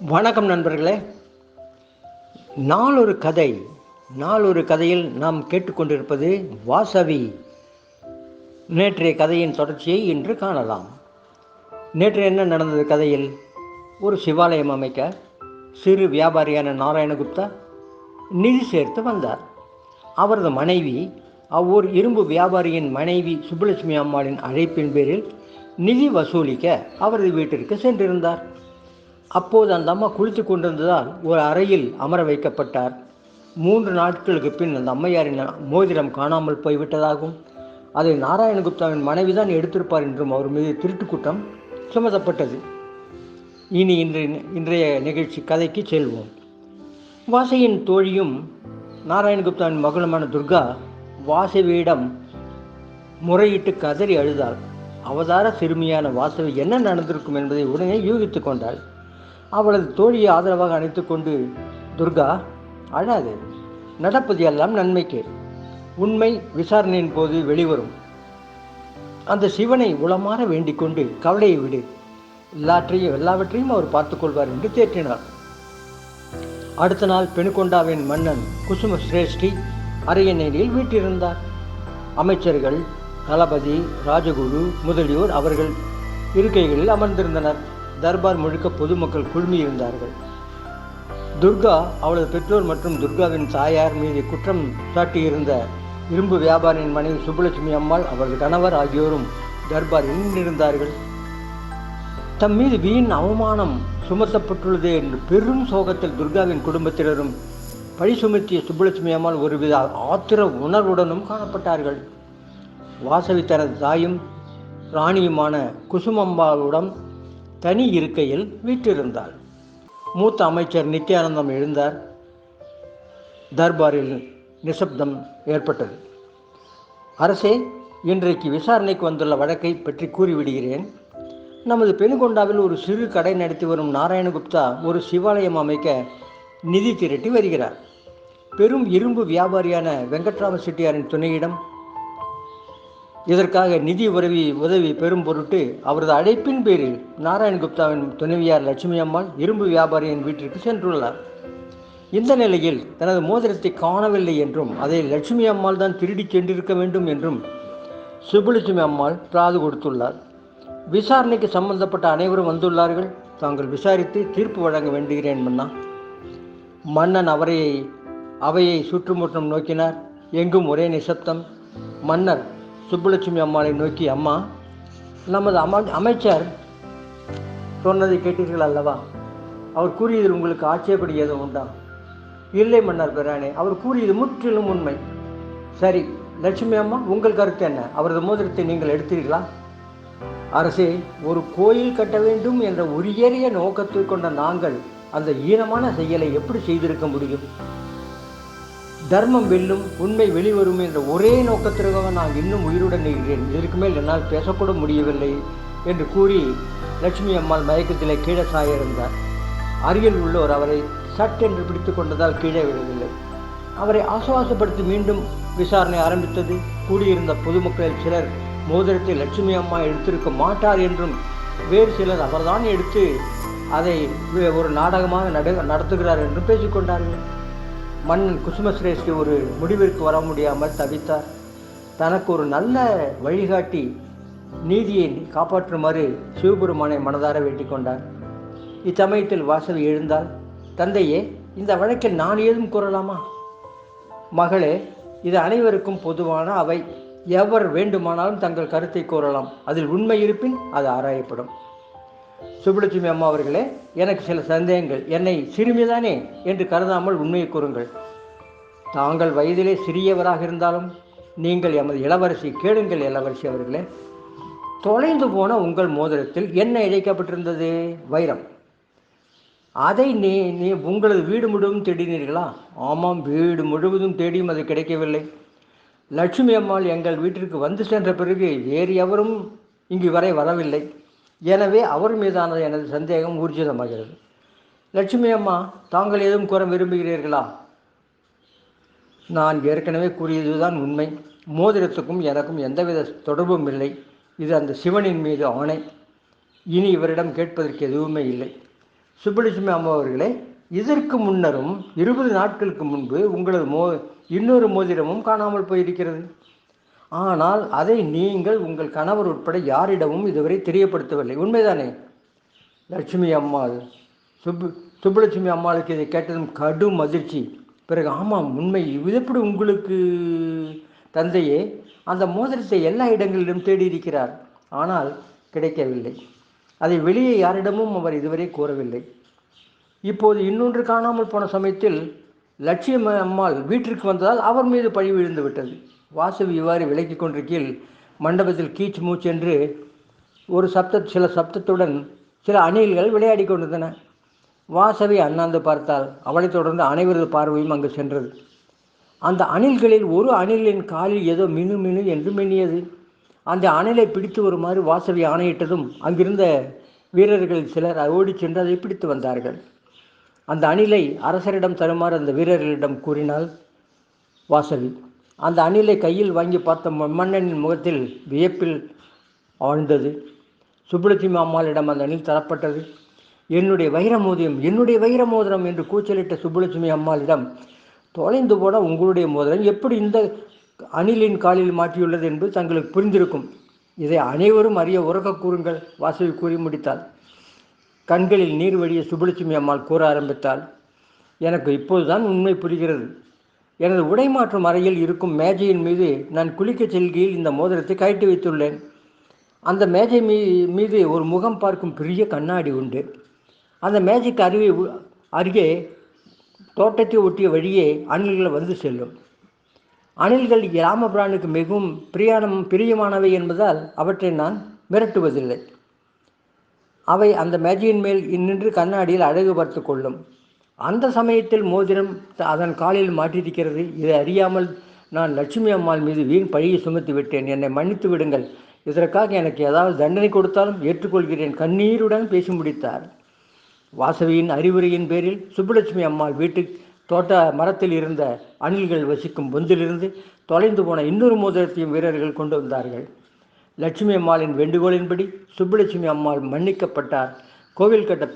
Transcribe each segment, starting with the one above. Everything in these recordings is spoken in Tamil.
வணக்கம் நண்பர்களே. நாளொரு கதை நாளொரு கதையில் நாம் கேட்டுக்கொண்டிருப்பது வாசவி. நேற்றைய கதையின் தொடர்ச்சியை இன்று காணலாம். நேற்று என்ன நடந்தது கதையில்? ஒரு சிவாலயம் அமைக்க சிறு வியாபாரியான நாராயணகுப்தா நிதி சேர்த்து வந்தார். அவரது மனைவி அவ்வூர் இரும்பு வியாபாரியின் மனைவி சுப்புலட்சுமி அம்மாளின் அழைப்பின் பேரில் நிதி வசூலிக்க அவரது வீட்டிற்கு சென்றிருந்தார். அப்போது அந்த அம்மா குளித்து கொண்டிருந்ததால் ஒரு அறையில் அமர வைக்கப்பட்டார். மூன்று நாட்களுக்கு பின் அந்த அம்மையாரின் மோதிரம் காணாமல் போய்விட்டதாகவும் அதை நாராயணகுப்தாவின் மனைவிதான் எடுத்திருப்பார் என்றும் அவர் மீது திருட்டு குற்றம் சுமத்தப்பட்டது. இனி இன்றைய இன்றைய நிகழ்ச்சி கதைக்கு செல்வோம். வாசையின் தோழியும் நாராயணகுப்தாவின் மகளுமான துர்கா வாசவியிடம் முறையிட்டு கதறி அழுதாள். அவதார சிறுமியான வாசவி என்ன நடந்திருக்கும் என்பதை உடனே யூகித்து கொண்டாள். அவளது தோழியை ஆதரவாக அணைத்து கொண்டு துர்கா அழாது. நடப்பது எல்லாம் நன்மைக்கு உண்மை விசாரணையின் போது வெளிவரும். அந்த சிவனை உளமாற வேண்டிக் கொண்டு கவலையை விடு. எல்லாற்றையும் எல்லாவற்றையும் அவர் பார்த்துக்கொள்வார் என்று தேற்றினார். அடுத்த நாள் பெணுகொண்டாவின் மன்னன் குசும சிரேஷ்டி அரியணையில் வீட்டிருந்தார். அமைச்சர்கள் தளபதி ராஜகுரு முதலியோர் அவர்கள் இருக்கைகளில் அமர்ந்திருந்தனர். தர்பார் முழுக்க பொதுமக்கள் குழுமியிருந்தார்கள். துர்கா அவளது பெற்றோர் மற்றும் துர்காவின் தாயார் மீது குற்றம் சாட்டியிருந்த இரும்பு வியாபாரியின் மனைவி சுப்புலட்சுமி அம்மாள் அவரது கணவர் ஆகியோரும் தர்பார் நின்றிருந்தார்கள் தம் மீது வீண் அவமானம் சுமத்தப்பட்டுள்ளது என்று பெரும் சோகத்தில் துர்காவின் குடும்பத்தினரும் பழி சுமத்திய சுப்புலட்சுமி அம்மாள் ஒருவித ஆத்திர உணர்வுடனும் காணப்பட்டார்கள். வாசவி தனது தாயும் ராணியுமான குசுமம்பாளுடன் தனி இருக்கையில் வீற்றிருந்தாள். மூத்த அமைச்சர் நித்யானந்தம் எழுந்தார். தர்பாரில் நிசப்தம் ஏற்பட்டது. அரசே இன்றைக்கு விசாரணைக்கு வந்துள்ள வழக்கை பற்றி கூறிவிடுகிறேன். நமது பெண்கொண்டாவில் ஒரு சிறு கடை நடத்தி வரும் நாராயணகுப்தா ஒரு சிவாலயம் அமைக்க நிதி திரட்டி வருகிறார். பெரும் இரும்பு வியாபாரியான வெங்கட்ராம செட்டியாரின் துணையிடம் இதற்காக நிதி உதவி உதவி பெறும் பொருட்டு அவரது அழைப்பின் பேரில் நாராயண் குப்தாவின் துணைவியார் லட்சுமி அம்மாள் இரும்பு வியாபாரியின் வீட்டிற்கு சென்றுள்ளார். இந்த நிலையில் தனது மோதிரத்தை காணவில்லை என்றும் அதை லட்சுமி அம்மாள் தான் திருடி சென்றிருக்க வேண்டும் என்றும் சுப்புலட்சுமி அம்மாள் பிராது கொடுத்துள்ளார். விசாரணைக்கு சம்பந்தப்பட்ட அனைவரும் வந்துள்ளார்கள். தாங்கள் விசாரித்து தீர்ப்பு வழங்க வேண்டுகிறேன் மன்னா. மன்னன் அவரை அவையை சுற்றுமுற்றும் நோக்கினார். எங்கும் ஒரே நிசப்தம். மன்னர் சுப்புலட்சுமி அம்மாளை நோக்கி அம்மா நமது அம அமைச்சர் சொன்னதை கேட்டீர்கள் அல்லவா? அவர் கூறியதில் உங்களுக்கு ஆட்சேபடி ஏதும் உண்டா? இல்லை மன்னர் பிரானே அவர் கூறியது முற்றிலும் உண்மை. சரி லட்சுமி அம்மா உங்கள் கருத்து என்ன? அவரது மோதிரத்தை நீங்கள் எடுத்தீர்களா? அரசே ஒரு கோயில் கட்ட வேண்டும் என்ற உரியறிய நோக்கத்தை கொண்ட நாங்கள் அந்த ஈனமான செயலை எப்படி செய்திருக்க முடியும்? தர்மம் வெல்லும் உண்மை வெளிவரும் என்ற ஒரே நோக்கத்திற்காக நான் இன்னும் உயிருடன் இருக்கிறேன். இதற்கு மேல் என்னால் பேசக்கூட முடியவில்லை என்று கூறி லட்சுமி அம்மாள் மயக்கத்திலே கீழே சாயிருந்தார் அருகில் உள்ளோர் அவரை சட்டென்று பிடித்து கொண்டதால் கீழே விழவில்லை. அவரை ஆசுவாசப்படுத்தி மீண்டும் விசாரணை ஆரம்பித்தது. கூடியிருந்த பொதுமக்களில் சிலர் மோதிரத்தை லட்சுமி அம்மா எடுத்திருக்க மாட்டார் என்றும் வேறு சிலர் அவர்தான் எடுத்து அதை ஒரு நாடகமாக நட நடத்துகிறார் என்றும் பேசிக்கொண்டார்கள். மன்னன் குசுமஸ்ரேஷ்டி ஒரு முடிவிற்கு வர முடியாமல் தவித்தார். தனக்கு ஒரு நல்ல வழிகாட்டி நீதியை காப்பாற்றுமாறு சிவபெருமானை மனதார வேண்டிக் கொண்டார். இச்சமயத்தில் வாசவி எழுந்தால் தந்தையே இந்த வழக்கில் நான் ஏதும் கூறலாமா? மகளே இது அனைவருக்கும் பொதுவான அவை. எவர் வேண்டுமானாலும் தங்கள் கருத்தை கூறலாம். அதில் உண்மை இருப்பின் அது ஆராயப்படும். சுப்புலட்சுமி அம்மா அவர்களே எனக்கு சில சந்தேகங்கள். என்னை சிறுமிதானே என்று கருதாமல் உண்மையை கூறுங்கள். தாங்கள் வயதிலே சிறியவராக இருந்தாலும் நீங்கள் எமது இளவரசி கேளுங்கள் இளவரசி அவர்களே. தொலைந்து போன உங்கள் மோதிரத்தில் என்ன இழைக்கப்பட்டிருந்தது? வைரம். அதை நீ நீ உங்களது வீடு முழுவதும் தேடினீர்களா? ஆமாம் வீடு முழுவதும் தேடியும் அது கிடைக்கவில்லை. லட்சுமி அம்மாள் எங்கள் வீட்டிற்கு வந்து சென்ற பிறகு வேறு எவரும் இங்கு வரை வரவில்லை. எனவே அவர் மீதான எனது சந்தேகம் ஊர்ஜிதமாகிறது. லட்சுமி அம்மா தாங்கள் எதுவும் கூற விரும்புகிறீர்களா? நான் ஏற்கனவே கூறியதுதான் உண்மை. மோதிரத்துக்கும் எனக்கும் எந்தவித தொடர்பும் இல்லை. இது அந்த சிவனின் மீது ஆணை. இனி இவரிடம் கேட்பதற்கு எதுவுமே இல்லை. சுப்புலட்சுமி அம்மா அவர்களே இதற்கு முன்னரும் இருபது நாட்களுக்கு முன்பு உங்களது மோ இன்னொரு மோதிரமும் காணாமல் போயிருக்கிறது. ஆனால் அதை நீங்கள் உங்கள் கணவர் உட்பட யாரிடமும் இதுவரை தெரியப்படுத்தவில்லை. உண்மைதானே? லட்சுமி அம்மாள் சுப்பு சுப்புலட்சுமி அம்மாளுக்கு இதை கேட்டதும் கடும் அதிர்ச்சி. பிறகு ஆமாம் உண்மை. இது எப்படி உங்களுக்கு தந்தையே? அந்த மோதிரத்தை எல்லா இடங்களிலும் தேடி இருக்கிறார் ஆனால் கிடைக்கவில்லை. அதை வெளியே யாரிடமும் அவர் இதுவரை கூறவில்லை இப்போது இன்னொன்று காணாமல் போன சமயத்தில் லட்சுமி அம்மாள் வீட்டிற்கு வந்ததால் அவர் மீது பழி விழுந்து விட்டது. வாசவி இவ்வாறு விலக்கி கொண்டிருக்கையில் மண்டபத்தில் கீச் மூச்சென்று ஒரு சப்த சில சப்தத்துடன் சில அணில்கள் விளையாடி கொண்டிருந்தன. வாசவி அண்ணாந்து பார்த்தால் அவளைத் தொடர்ந்து அனைவரது பார்வையும் அங்கு சென்றது. அந்த அணில்களில் ஒரு அணிலின் காலில் ஏதோ மினு மினு என்று மின்னியது. அந்த அணிலை பிடித்து வருமாறு வாசவி ஆணையிட்டதும் அங்கிருந்த வீரர்கள் சிலர் ஓடிச் சென்று அதை பிடித்து வந்தார்கள். அந்த அணிலை அரசரிடம் தருமாறு அந்த வீரர்களிடம் கூறினாள் வாசவி. அந்த அணிலை கையில் வாங்கி பார்த்த மன்னனின் முகத்தில் வியப்பில் ஆழ்ந்தது. சுப்புலட்சுமி அம்மாளிடம் அந்த அணில் தரப்பட்டது. என்னுடைய வைர மோதிரம் என்னுடைய வைர மோதிரம் என்று கூச்சலிட்ட சுப்புலட்சுமி அம்மாளிடம் தொலைந்து போன உங்களுடைய மோதிரம் எப்படி இந்த அணிலின் காலில் மாட்டியுள்ளது என்பது தங்களுக்கு புரிந்திருக்கும். இதை அனைவரும் அறிய உறக்க கூறுங்கள் வாசவி கூறி முடித்தாள். கண்களில் நீர் வழிய சுப்புலட்சுமி அம்மாள் கூற ஆரம்பித்தாள். எனக்கு இப்போதுதான் உண்மை புரிகிறது. எனது உடை மாற்றும் அறையில் இருக்கும் மேஜையின் மீது நான் குளிக்கச் செல்கையில் இந்த மோதிரத்தை கழட்டி வைத்துள்ளேன். அந்த மேஜை மீ மீது ஒரு முகம் பார்க்கும் பெரிய கண்ணாடி உண்டு. அந்த மேஜைக்கு அருகே அருகே தோட்டத்தை ஒட்டிய வழியே அணில்கள் வந்து செல்லும். அணில்கள் ராமபிரானுக்கு மிகவும் பிரியாணம் பிரியமானவை என்பதால் அவற்றை நான் மிரட்டுவதில்லை. அவை அந்த மேஜையின் மேல் நின்று கண்ணாடியில் அழகு பார்த்து கொள்ளும். அந்த சமயத்தில் மோதிரம் அதன் காலில் மாட்டியிருக்கிறது. இதை அறியாமல் நான் லட்சுமி அம்மாள் மீது வீண் பழியை சுமத்தி விட்டேன். என்னை மன்னித்து விடுங்கள். இதற்காக எனக்கு ஏதாவது தண்டனை கொடுத்தாலும் ஏற்றுக்கொள்கிறேன். கண்ணீருடன் பேசி முடித்தார். வாசவியின் அறிவுரையின் பேரில் சுப்புலட்சுமி அம்மாள் வீட்டு தோட்ட மரத்தில் இருந்த அணில்கள் வசிக்கும் பொந்திலிருந்து தொலைந்து போன இன்னொரு மோதிரத்தையும் வீரர்கள் கொண்டு வந்தார்கள். லட்சுமி அம்மாளின் வேண்டுகோளின்படி சுப்புலட்சுமி அம்மாள் மன்னிக்கப்பட்டார். கோவில் கட்ட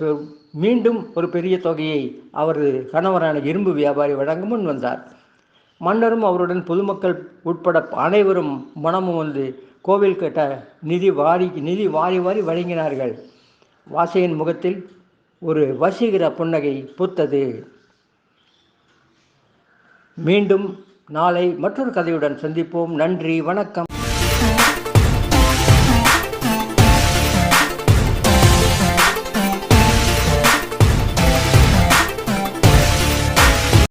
மீண்டும் ஒரு பெரிய தொகையை அவரது கணவரான இரும்பு வியாபாரி வழங்க முன் வந்தார். மன்னரும் அவருடன் பொதுமக்கள் உட்பட அனைவரும் மனமும் வந்து கோவில் கட்ட நிதி வாரி நிதி வாரி வாரி வழங்கினார்கள். வாசையின் முகத்தில் ஒரு வசீகர புன்னகை பூத்தது. மீண்டும் நாளை மற்றொரு கதையுடன் சந்திப்போம். நன்றி வணக்கம்.